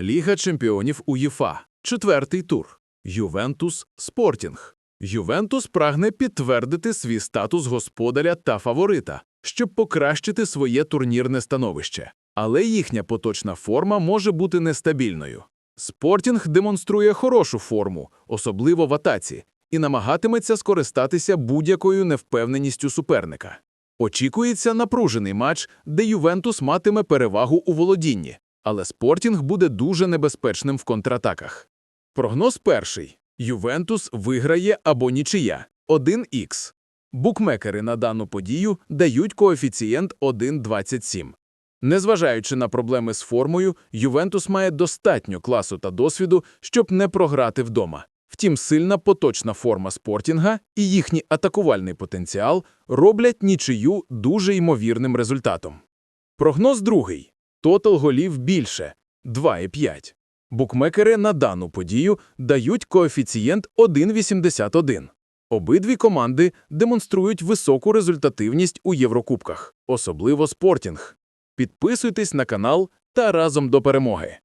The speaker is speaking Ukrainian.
Ліга чемпіонів УЄФА. Четвертий тур. Ювентус Спортінг. Ювентус прагне підтвердити свій статус господаря та фаворита, щоб покращити своє турнірне становище. Але їхня поточна форма може бути нестабільною. Спортінг демонструє хорошу форму, особливо в атаці, і намагатиметься скористатися будь-якою невпевненістю суперника. Очікується напружений матч, де Ювентус матиме перевагу у володінні, але Спортінг буде дуже небезпечним в контратаках. Прогноз перший. Ювентус виграє або нічия 1х. Букмекери на дану подію дають коефіцієнт 1,27. Незважаючи на проблеми з формою, Ювентус має достатньо класу та досвіду, щоб не програти вдома. Втім, сильна поточна форма спортінга і їхній атакувальний потенціал роблять нічию дуже ймовірним результатом. Прогноз другий. Тотал голів більше – 2,5. Букмекери на дану подію дають коефіцієнт 1,81. Обидві команди демонструють високу результативність у Єврокубках, особливо спортінг. Підписуйтесь на канал та разом до перемоги.